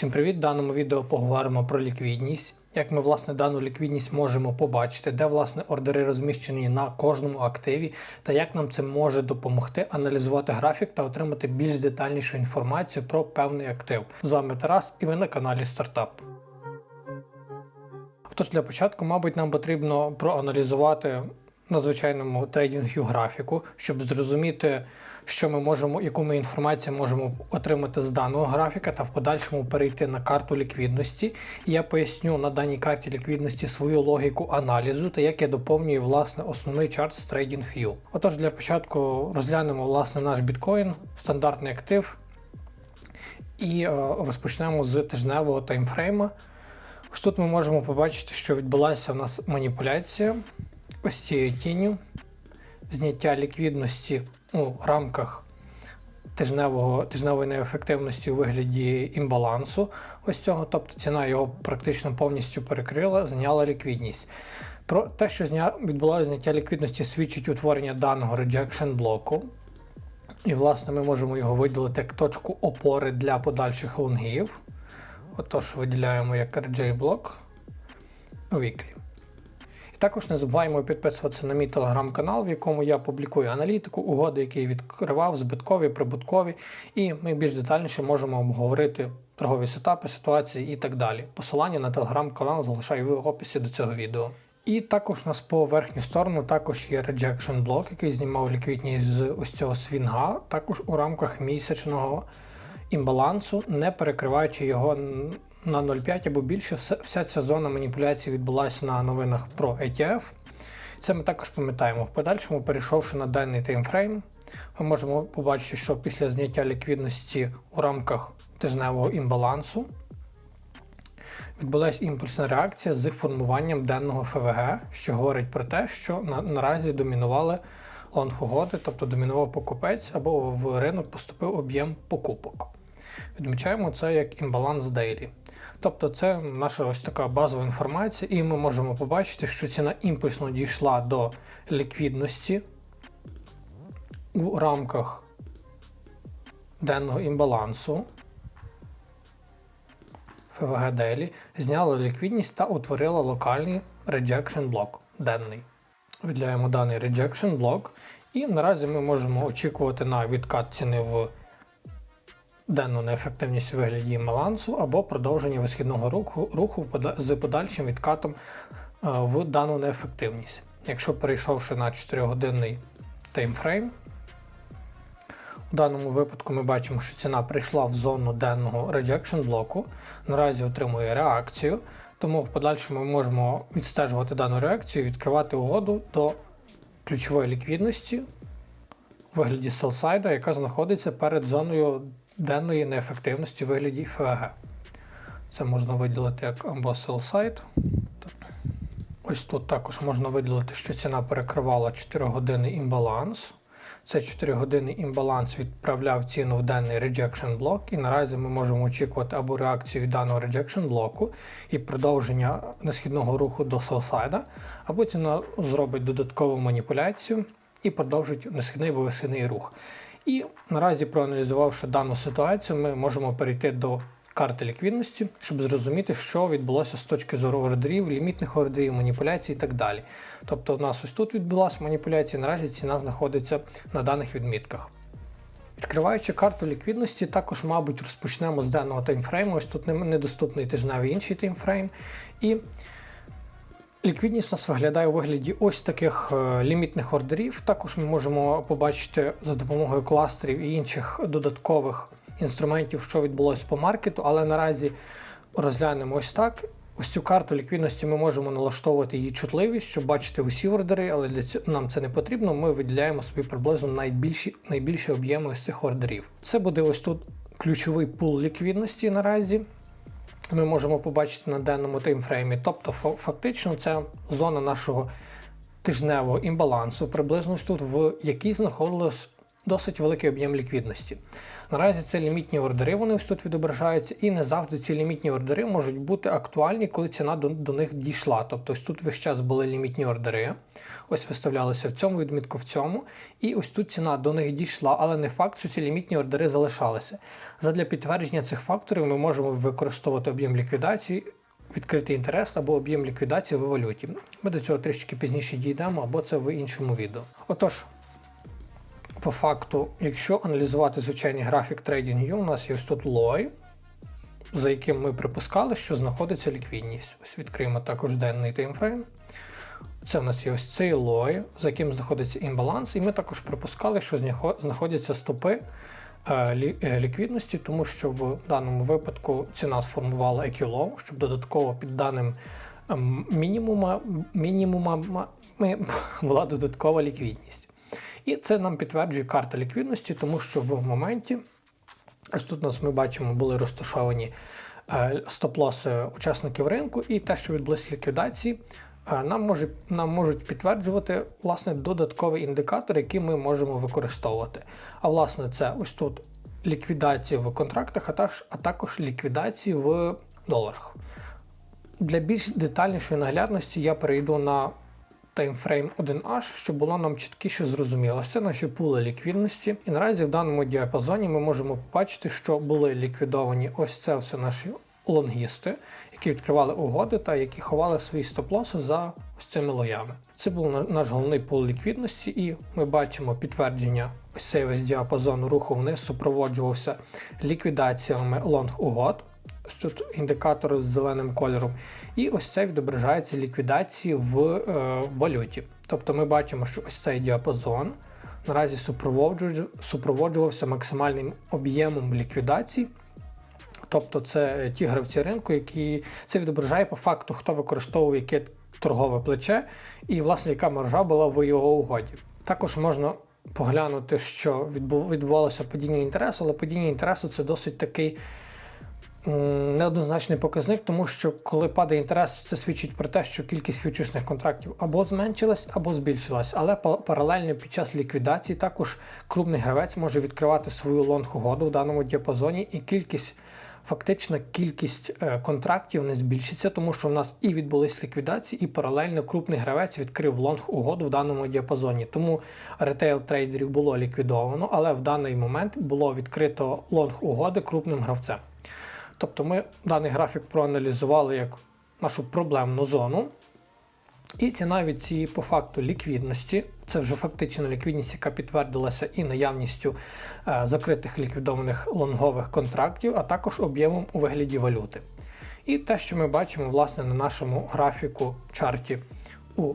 Всім привіт! В даному відео поговоримо про ліквідність. Як ми власне дану ліквідність можемо побачити, де власне ордери розміщені на кожному активі, та як нам це може допомогти аналізувати графік та отримати більш детальнішу інформацію про певний актив. З вами Тарас і ви на каналі Стартап. Тож для початку, мабуть, нам потрібно проаналізувати на звичайному трейдингю графіку, щоб зрозуміти, що ми можемо, яку ми інформацію можемо отримати з даного графіка та в подальшому перейти на карту ліквідності. Я поясню на даній карті ліквідності свою логіку аналізу та як я доповнюю власне основний чарт з TradingView. Отож, для початку розглянемо власне наш біткоін, стандартний актив. І е, розпочнемо з тижневого таймфрейма. Ось тут ми можемо побачити, що відбулася в нас маніпуляція ось цією тінню, зняття ліквідності у рамках тижневого, тижневої неефективності у вигляді імбалансу. Ось цього, тобто ціна його практично повністю перекрила, зняла ліквідність. Про те, що зня... відбулося зняття ліквідності, свідчить утворення даного rejection блоку. І, власне, ми можемо його виділити як точку опори для подальших лонгів. Отож, виділяємо як RJ блок у віклі. Також не забуваємо підписуватися на мій телеграм-канал, в якому я публікую аналітику, угоди, які я відкривав, збиткові, прибуткові, і ми більш детальніше можемо обговорити торгові сетапи, ситуації і так далі. Посилання на телеграм-канал залишаю в описі до цього відео. І також у нас по верхню сторону також є rejection блок, який знімав ліквідність з ось цього свінга, також у рамках місячного імбалансу, не перекриваючи його на 0,5 або більше. Вся ця зона маніпуляції відбулася на новинах про ETF. Це ми також пам'ятаємо. В подальшому, перейшовши на даний таймфрейм, ми можемо побачити, що після зняття ліквідності у рамках тижневого імбалансу відбулася імпульсна реакція з формуванням денного ФВГ, що говорить про те, що на, наразі домінували лонг-угоди, тобто домінував покупець або в ринок поступив об'єм покупок. Відмічаємо це як імбаланс дейлі. Тобто це наша ось така базова інформація, і ми можемо побачити, що ціна імпульсно дійшла до ліквідності у рамках денного імбалансу. FVG Daily зняла ліквідність та утворила локальний rejection блок денний. Виділяємо даний rejection блок, і наразі ми можемо очікувати на відкат ціни в денну неефективність у вигляді балансу або продовження висхідного руху руху з подальшим відкатом в дану неефективність. Якщо перейшовши на 4-годинний таймфрейм, у даному випадку ми бачимо, що ціна прийшла в зону денного rejection блоку, наразі отримує реакцію, тому в подальшому ми можемо відстежувати дану реакцію і відкривати угоду до ключової ліквідності у вигляді селсайда, яка знаходиться перед зоною денної неефективності у вигляді ФГ. Це можна виділити як або sell. Ось тут також можна виділити, що ціна перекривала 4 години імбаланс. Це 4 години імбаланс відправляв ціну в денний rejection блок, і наразі ми можемо очікувати або реакцію від даного rejection блоку і продовження несхідного руху до селсайда, або ціна зробить додаткову маніпуляцію і продовжить несхідний або висхідний рух. І наразі, проаналізувавши дану ситуацію, ми можемо перейти до карти ліквідності, щоб зрозуміти, що відбулося з точки зору ордерів, лімітних ордерів, маніпуляцій і так далі. Тобто, у нас ось тут відбулася маніпуляція, наразі ціна знаходиться на даних відмітках. Відкриваючи карту ліквідності, також, мабуть, розпочнемо з даного таймфрейму. Ось тут недоступний тижневий інший таймфрейм. І Ліквідність у нас виглядає у вигляді ось таких е, лімітних ордерів. Також ми можемо побачити за допомогою кластерів і інших додаткових інструментів, що відбулося по маркету, але наразі розглянемо ось так. Ось цю карту ліквідності ми можемо налаштовувати її чутливість, щоб бачити усі ордери, але для цього нам це не потрібно. Ми виділяємо собі приблизно найбільші найбільші об'єми ось цих ордерів. Це буде ось тут ключовий пул ліквідності наразі ми можемо побачити на денному таймфреймі. Тобто, фактично, це зона нашого тижневого імбалансу, приблизно тут, в якій знаходилось досить великий об'єм ліквідності. Наразі це лімітні ордери, вони ось тут відображаються, і не завжди ці лімітні ордери можуть бути актуальні, коли ціна до, до них дійшла. Тобто ось тут весь час були лімітні ордери, ось виставлялися в цьому відмітку в цьому, і ось тут ціна до них дійшла, але не факт, що ці лімітні ордери залишалися. Задля підтвердження цих факторів ми можемо використовувати об'єм ліквідації. Відкритий інтерес або об'єм ліквідації в валюті. Ми до цього трішки пізніше дійдемо, або це в іншому відео. Отож, по факту, якщо аналізувати звичайний графік TradingView, у нас є ось тут лой, за яким ми припускали, що знаходиться ліквідність. Ось відкриємо також денний таймфрейм. Це в нас є ось цей лой, за яким знаходиться імбаланс, і ми також припускали, що знаходяться стопи е, ліквідності, тому що в даному випадку ціна сформувала EQ-Low, щоб додатково під даним ем, мінімума, мінімума була додаткова ліквідність. І це нам підтверджує карта ліквідності, тому що в моменті, ось тут у нас ми бачимо, були розташовані е, стоп-лоси учасників ринку, і те, що відбулися ліквідації, е, нам може, нам можуть підтверджувати власне додатковий індикатор, який ми можемо використовувати. А власне, це ось тут ліквідації в контрактах, а також, а також ліквідації в доларах. Для більш детальнішої наглядності я перейду на таймфрейм 1H, щоб було нам чіткіше зрозуміло. Це наші пули ліквідності. І наразі в даному діапазоні ми можемо побачити, що були ліквідовані ось це все наші лонгісти, які відкривали угоди та які ховали свої стоп-лоси за ось цими лоями. Це був наш головний пул ліквідності, і ми бачимо підтвердження ось цей весь діапазон руху вниз супроводжувався ліквідаціями лонг-угод. Тут індикатор з зеленим кольором. І ось це відображається ліквідації в е, валюті. Тобто ми бачимо, що ось цей діапазон наразі супроводжувався максимальним об'ємом ліквідацій. Тобто це ті гравці ринку, які це відображає по факту, хто використовує яке торгове плече, і, власне, яка маржа була в його угоді. Також можна поглянути, що відбувалося падіння інтересу, але падіння інтересу це досить такий неоднозначний показник, тому що коли падає інтерес, це свідчить про те, що кількість фьючерсних контрактів або зменшилась, або збільшилась. Але паралельно під час ліквідації також крупний гравець може відкривати свою лонг-угоду в даному діапазоні, і кількість. Фактична кількість е, контрактів не збільшиться, тому що в нас і відбулись ліквідації, і паралельно крупний гравець відкрив лонг угоду в даному діапазоні. Тому ретейл трейдерів було ліквідовано, але в даний момент було відкрито лонг угоди крупним гравцем. Тобто ми даний графік проаналізували як нашу проблемну зону. І ціна від цієї по факту ліквідності, це вже фактична ліквідність, яка підтвердилася і наявністю е, закритих ліквідованих лонгових контрактів, а також об'ємом у вигляді валюти. І те, що ми бачимо власне на нашому графіку чарті у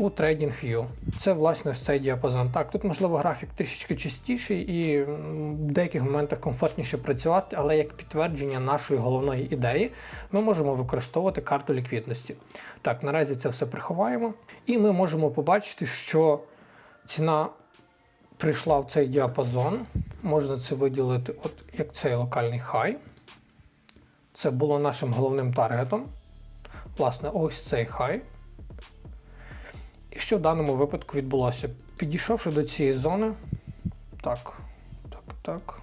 у TradingView. Це власне цей діапазон. Так, тут, можливо, графік трішечки чистіший і в деяких моментах комфортніше працювати, але як підтвердження нашої головної ідеї, ми можемо використовувати карту ліквідності. Так, наразі це все приховаємо. І ми можемо побачити, що ціна прийшла в цей діапазон. Можна це виділити, от як цей локальний хай. Це було нашим головним таргетом. Власне, ось цей хай. Що в даному випадку відбулося? Підійшовши до цієї зони, так, так, так.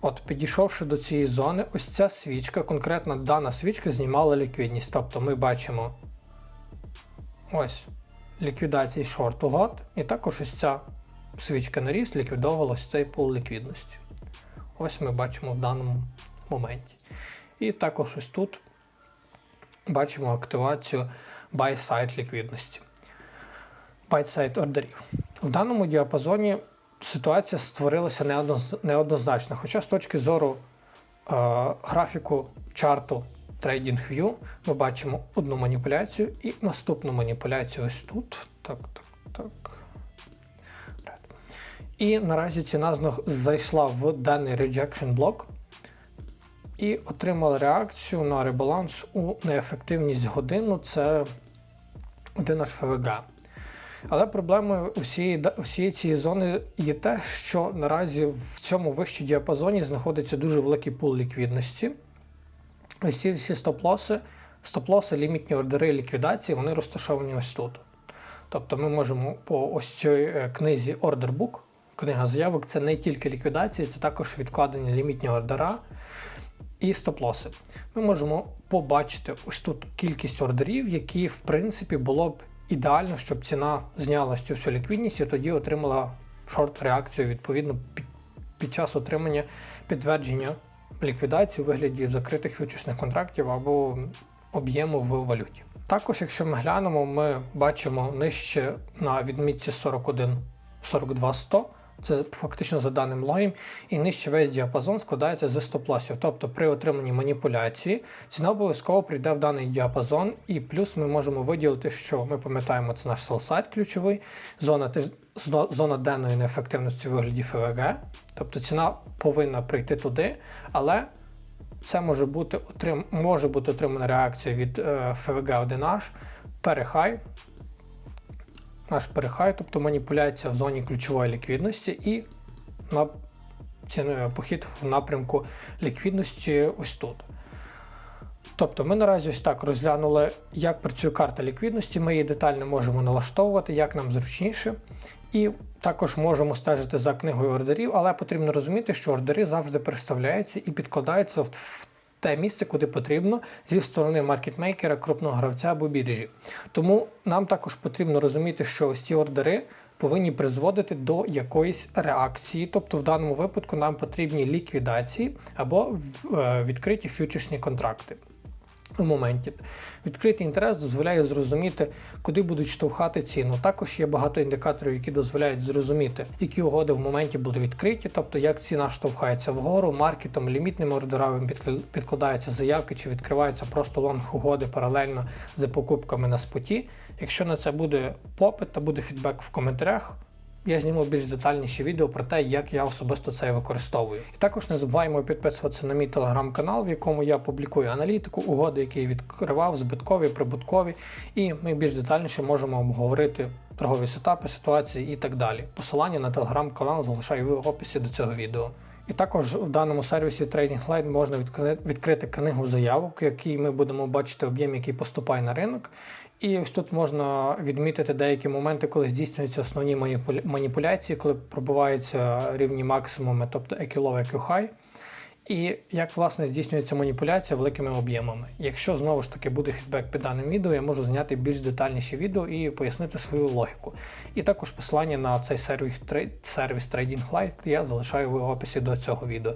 От, підійшовши до цієї зони, ось ця свічка, конкретно дана свічка знімала ліквідність. Тобто ми бачимо ось ліквідації шорту год, і також ось ця свічка на ріст ліквідовувала ось цей пул ліквідності. Ось ми бачимо в даному моменті. І також ось тут бачимо активацію buy-side ліквідності, buy-side ордерів. В даному діапазоні ситуація створилася неоднозначно. Хоча з точки зору е, графіку чарту TradingView ми бачимо одну маніпуляцію і наступну маніпуляцію ось тут. Так, так, так. І наразі ціна зайшла в даний rejection блок і отримала реакцію на ребаланс у неефективність годину. Це один наш ФВГ. Але проблемою усієї, усієї цієї зони є те, що наразі в цьому вищому діапазоні знаходиться дуже великий пул ліквідності. Ось ці всі стоп-лоси, стоп-лоси, лімітні ордери ліквідації, вони розташовані ось тут. Тобто ми можемо по ось цій е, книзі Book, книга заявок, це не тільки ліквідації, це також відкладені лімітні ордера і стоп-лоси. Ми можемо побачити ось тут кількість ордерів, які в принципі було б ідеально, щоб ціна зняла цю всю ліквідність і тоді отримала шорт-реакцію відповідно під, під час отримання підтвердження ліквідації у вигляді закритих фьючерсних контрактів або об'єму в валюті. Також, якщо ми глянемо, ми бачимо нижче на відмітці 41 42 100, це фактично за даним лоєм, і нижче весь діапазон складається з стоп-лосів. Тобто при отриманні маніпуляції ціна обов'язково прийде в даний діапазон, і плюс ми можемо виділити, що ми пам'ятаємо, це наш селсайт ключовий, зона, зона денної неефективності у вигляді ФВГ. Тобто ціна повинна прийти туди, але це може бути отрим... може бути отримана реакція від е, FVG 1H, перехай, наш перехай, тобто маніпуляція в зоні ключової ліквідності і на ціною похід в напрямку ліквідності ось тут. Тобто ми наразі ось так розглянули, як працює карта ліквідності. Ми її детально можемо налаштовувати, як нам зручніше. І також можемо стежити за книгою ордерів, але потрібно розуміти, що ордери завжди представляються і підкладаються в те місце, куди потрібно зі сторони маркетмейкера, крупного гравця або біржі. Тому нам також потрібно розуміти, що ось ці ордери повинні призводити до якоїсь реакції. Тобто, в даному випадку нам потрібні ліквідації або е, відкриті фьючерсні контракти. У моменті відкритий інтерес дозволяє зрозуміти, куди будуть штовхати ціну. Також є багато індикаторів, які дозволяють зрозуміти, які угоди в моменті були відкриті, тобто як ціна штовхається вгору, маркетом, лімітним ордеровим підкладаються заявки чи відкриваються просто лонг угоди паралельно з покупками на споті. Якщо на це буде попит та буде фідбек в коментарях, я зніму більш детальніші відео про те, як я особисто це використовую. І також не забуваємо підписуватися на мій телеграм-канал, в якому я публікую аналітику, угоди, які я відкривав, збиткові, прибуткові, і ми більш детальніше можемо обговорити торгові сетапи, ситуації і так далі. Посилання на телеграм-канал залишаю в описі до цього відео. І також в даному сервісі Trading Light можна відкрити книгу заявок, в якій ми будемо бачити об'єм, який поступає на ринок. І ось тут можна відмітити деякі моменти, коли здійснюються основні маніпуля- маніпуляції, коли пробуваються рівні максимуми, тобто EQ low, EQ high. І як власне здійснюється маніпуляція великими об'ємами. Якщо знову ж таки буде фідбек під даним відео, я можу зняти більш детальніші відео і пояснити свою логіку. І також посилання на цей сервіс, сервіс Trading Light я залишаю в описі до цього відео.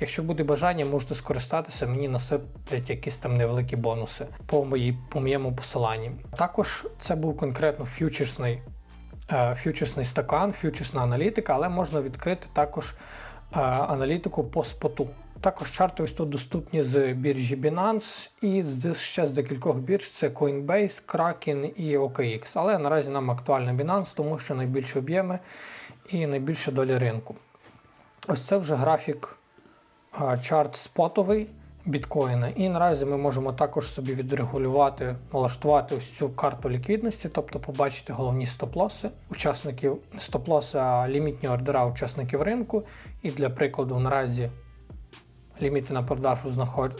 Якщо буде бажання, можете скористатися, мені насиплять якісь там невеликі бонуси по, моїй, по моєму посиланні. Також це був конкретно фьючерсний, е, фьючерсний стакан, фьючерсна аналітика, але можна відкрити також е, аналітику по споту. Також чарти ось тут доступні з біржі Binance і з ще з декількох бірж це Coinbase, Kraken і OKX. Але наразі нам актуально Binance, тому що найбільші об'єми і найбільша доля ринку. Ось це вже графік а, чарт спотовий біткоїна. І наразі ми можемо також собі відрегулювати, налаштувати ось цю карту ліквідності, тобто побачити головні стоп-лоси учасників, стоп-лоси, лімітні ордера учасників ринку. І для прикладу, наразі ліміти на продажу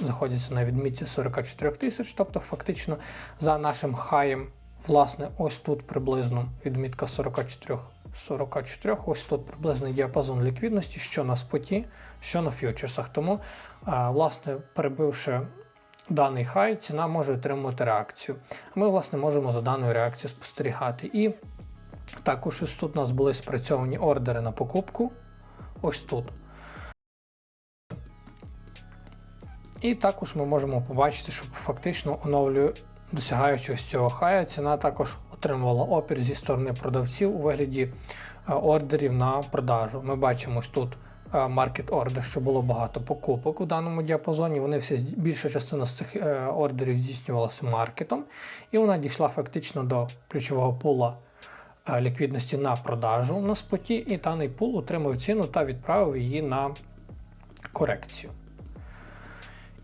знаходяться на відмітці 44 тисяч, тобто фактично за нашим хаєм, власне, ось тут приблизно відмітка 44 44, ось тут приблизний діапазон ліквідності, що на споті, що на фьючерсах. Тому, власне, перебивши даний хай, ціна може отримати реакцію. Ми, власне, можемо за даною реакцією спостерігати. І також ось тут у нас були спрацьовані ордери на покупку. Ось тут. І також ми можемо побачити, що фактично оновлює, досягаючи ось цього хая, ціна також отримувала опір зі сторони продавців у вигляді е, ордерів на продажу. Ми бачимо ось тут маркет ордер, що було багато покупок у даному діапазоні. Вони всі більша частина з цих е, ордерів здійснювалася маркетом, і вона дійшла фактично до ключового пула е, ліквідності на продажу на споті, і даний пул отримав ціну та відправив її на корекцію.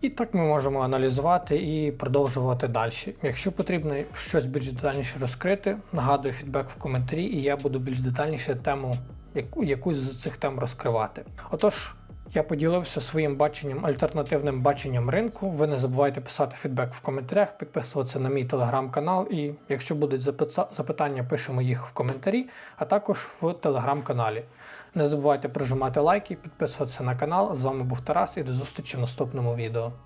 І так ми можемо аналізувати і продовжувати далі. Якщо потрібно щось більш детальніше розкрити, нагадую фідбек в коментарі, і я буду більш детальніше тему, яку, якусь з цих тем розкривати. Отож, Я поділився своїм баченням, альтернативним баченням ринку. Ви не забувайте писати фідбек в коментарях, підписуватися на мій телеграм-канал. І якщо будуть запитання, пишемо їх в коментарі, а також в телеграм-каналі. Не забувайте прожимати лайки, підписуватися на канал. З вами був Тарас і до зустрічі в наступному відео.